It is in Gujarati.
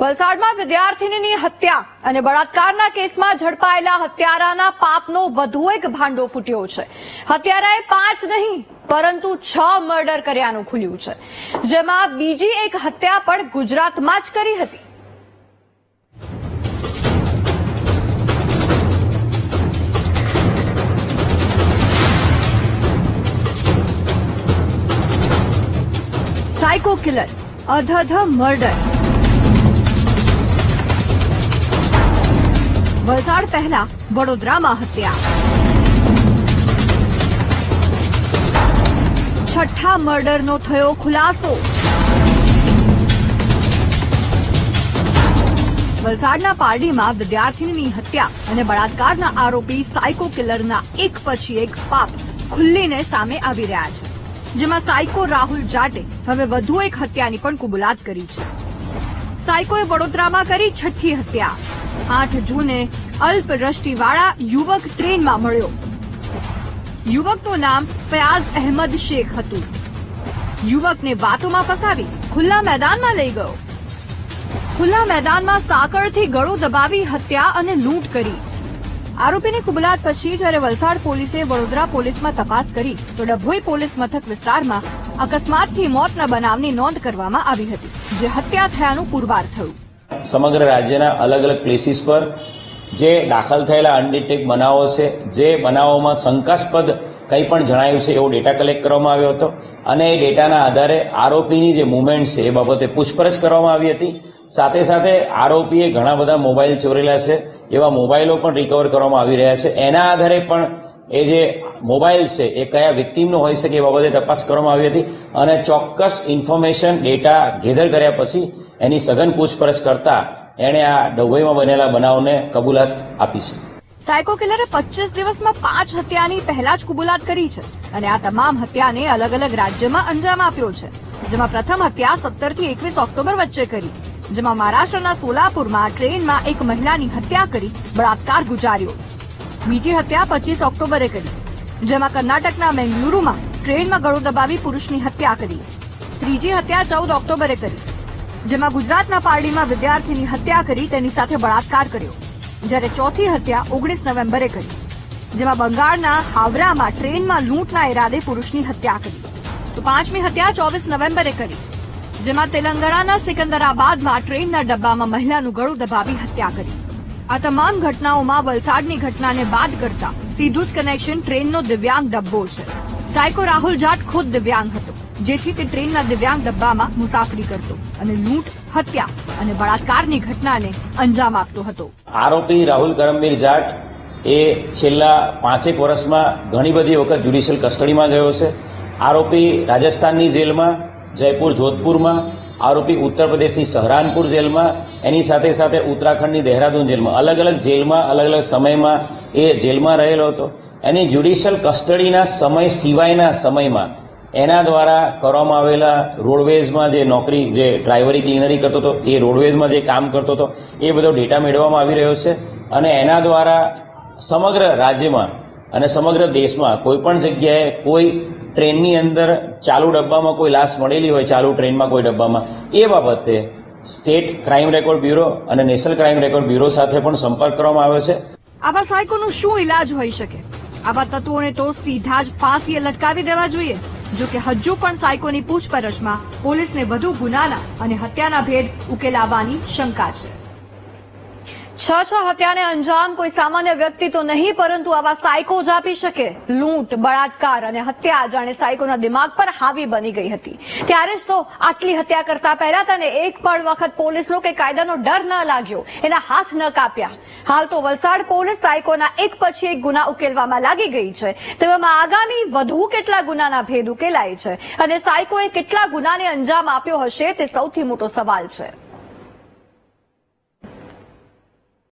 વલસાડમાં વિદ્યાર્થીનીની હત્યા અને બળાત્કારના કેસમાં ઝડપાયેલા હત્યારાના પાપનો વધુ એક ભાંડો ફૂટ્યો છે. હત્યારાએ પાંચ નહીં, પરંતુ છ મર્ડર કર્યાનું ખુલ્યું છે. જેમાં બીજી એક હત્યા પણ ગુજરાતમાં જ કરી હતી. સાયકો કિલર, અધધ મર્ડર. વલસાડ પહેલા વડોદરામાં હત્યા. છઠ્ઠા મર્ડરનો થયો ખુલાસો. વલસાડના પારડીમાં વિદ્યાર્થીની હત્યા અને બળાત્કારના આરોપી સાયકો કિલરના એક પછી એક પાપ ખુલ્લીને સામે આવી રહ્યા છે. જેમાં સાયકો રાહુલ જાટે હવે વધુ એક હત્યાની પણ કબૂલાત કરી છે. સાયકોએ વડોદરામાં કરી છઠ્ઠી હત્યા. આઠ જૂને અલ્પ દ્રષ્ટિવાળા યુવક ટ્રેનમાં મળ્યો. યુવકનું નામ ફયાઝ અહેમદ શેખ હતું. યુવકને વાતોમાં ફસાવી ખુલ્લા મેદાનમાં લઈ ગયો. ખુલ્લા મેદાનમાં સાંકળથી ગળો દબાવી હત્યા અને લૂંટ કરી. આરોપીની કુબલાત પછી જ્યારે વલસાડ પોલીસે વડોદરા પોલીસમાં તપાસ કરી, તો ડભોઈ પોલીસ મથક વિસ્તારમાં અકસ્માતથી મોતના બનાવની નોંધ કરવામાં આવી હતી, જે હત્યા થયાનું પુરવાર થયું. સમગ્ર રાજ્યના અલગ અલગ પ્લેસીસ પર જે દાખલ થયેલા અનડિટેક બનાવો છે, જે બનાવોમાં શંકાસ્પદ કંઈ પણ જણાયું છે એવો ડેટા કલેક્ટ કરવામાં આવ્યો હતો. અને એ ડેટાના આધારે આરોપીની જે મુવમેન્ટ છે એ બાબતે પૂછપરછ કરવામાં આવી હતી. સાથે સાથે આરોપીએ ઘણા બધા મોબાઈલ ચોરેલા છે, એવા મોબાઈલો પણ રિકવર કરવામાં આવી રહ્યા છે. એના આધારે પણ એ જે મોબાઈલ છે એ કયા વિક્ટીમનો હોઈ શકે એ બાબતે તપાસ કરવામાં આવી હતી. અને ચોક્કસ ઇન્ફોર્મેશન ડેટા ગેધર કર્યા પછી એની સઘન પૂછપરછ કરતા એણે આ ડભોઈમાં બનેલા બનાવને કબૂલાત આપી છે. સાયકો કિલરે પચીસ દિવસમાં પાંચ હત્યાની પહેલા જ કબૂલાત કરી છે અને આ તમામ હત્યાને અલગ અલગ રાજ્યમાં અંજામ આપ્યો છે. જેમાં પ્રથમ હત્યા સત્તરથી એકવીસ ઓક્ટોબર વચ્ચે કરી. જેમાં મહારાષ્ટ્રના સોલાપુરમાં ટ્રેનમાં એક મહિલાની હત્યા કરી, બળાત્કાર ગુજાર્યો. બીજી હત્યા પચીસ ઓક્ટોબરે કરી. જેમાં કર્ણાટકના બેંગલુરુમાં ટ્રેનમાં ગળો દબાવી પુરુષની હત્યા કરી. ત્રીજી હત્યા ચૌદ ઓક્ટોબરે કરી. જેમાં ગુજરાતના પારડીમાં વિદ્યાર્થીની હત્યા કરી તેની સાથે બળાત્કાર કર્યો. જ્યારે ચોથી હત્યા ઓગણીસ નવેમ્બરે કરી. જેમાં બંગાળના હાવરામાં ટ્રેનમાં લૂંટના ઇરાદે પુરુષની હત્યા કરી. તો પાંચમી હત્યા ચોવીસ નવેમ્બરે કરી. જેમાં તેલંગાણાના સિકંદરાબાદમાં ટ્રેનના ડબ્બામાં મહિલાનું ગળું દબાવી હત્યા કરી. આ તમામ ઘટનાઓમાં વલસાડની ઘટનાને બાદ કરતા સીધું જ કનેક્શન ટ્રેનનો દિવ્યાંગ ડબ્બો છે. સાયકો રાહુલ જાટ ખુદ દિવ્યાંગ હતો. જેથી તે ટ્રેનના દિવ્યાંગ ડબ્બામાં મુસાફરી કરતો અને લૂંટ, હત્યા અને બળાત્કારની ઘટનાને અંજામ આપતો હતો. આરોપી રાહુલ કરમવીર જાટ એ છેલ્લા પાંચેક વર્ષમાં ઘણી બધી વખત જ્યુડિશિયલ કસ્ટડીમાં ગયો છે. આરોપી રાજસ્થાનની જેલમાં, જયપુર, જોધપુરમાં, આરોપી ઉત્તર પ્રદેશની સહરાનપુર જેલમાં, એની સાથે સાથે ઉત્તરાખંડની દહેરાદૂન જેલમાં, અલગ અલગ જેલમાં, અલગ અલગ સમયમાં એ જેલમાં રહેલો હતો. એની જ્યુડિશિયલ કસ્ટડીના સમય સિવાયના સમયમાં એના દ્વારા કરવામાં આવેલા રોડવેઝમાં જે નોકરી, જે ડ્રાઈવરી ક્લીનરી કરતો હતો, એ રોડવેઝમાં જે કામ કરતો હતો, એ બધો ડેટા મેળવવામાં આવી રહ્યો છે. અને એના દ્વારા સમગ્ર રાજ્યમાં અને સમગ્ર દેશમાં કોઈ પણ જગ્યાએ કોઈ ટ્રેનની અંદર ચાલુ ડબ્બામાં કોઈ લાશ મળેલી હોય, ચાલુ ટ્રેનમાં કોઈ ડબ્બામાં, એ બાબતે સ્ટેટ ક્રાઇમ રેકોર્ડ બ્યુરો અને નેશનલ ક્રાઇમ રેકોર્ડ બ્યુરો સાથે પણ સંપર્ક કરવામાં આવ્યો છે. આવા સાયકોનો શું ઇલાજ હોઈ શકે? આવા તત્વોને તો સીધા જ ફાંસીએ લટકાવી દેવા જોઈએ. જો કે હજુ પણ સાયકોની પૂછપરછમાં પોલીસને વધુ ગુનાના અને હત્યાના ભેદ ઉકેલાવવાની શંકા છે. છ છ હત્યાને અંજામ કોઈ સામાન્ય વ્યક્તિ તો નહીં, પરંતુ આવા સાયકો જ આપી શકે. લૂંટ, બળાત્કાર અને હત્યા જાણે સાયકોના દિમાગ પર હાવી બની ગઈ હતી. ત્યારે જ તો આટલી હત્યા કરતા પહેલા તને એક પણ વખત પોલીસનો કે કાયદાનો ડર ન લાગ્યો. એના હાથ ન કાપ્યા. હાલ તો વલસાડ પોલીસ સાયકોના એક પછી એક ગુના ઉકેલવામાં લાગી ગઈ છે. તેવામાં આગામી વધુ કેટલા ગુનાના ભેદ ઉકેલાય છે? અને સાયકોએ કેટલા ગુનાને અંજામ આપ્યો હશે તે સૌથી મોટો સવાલ છે.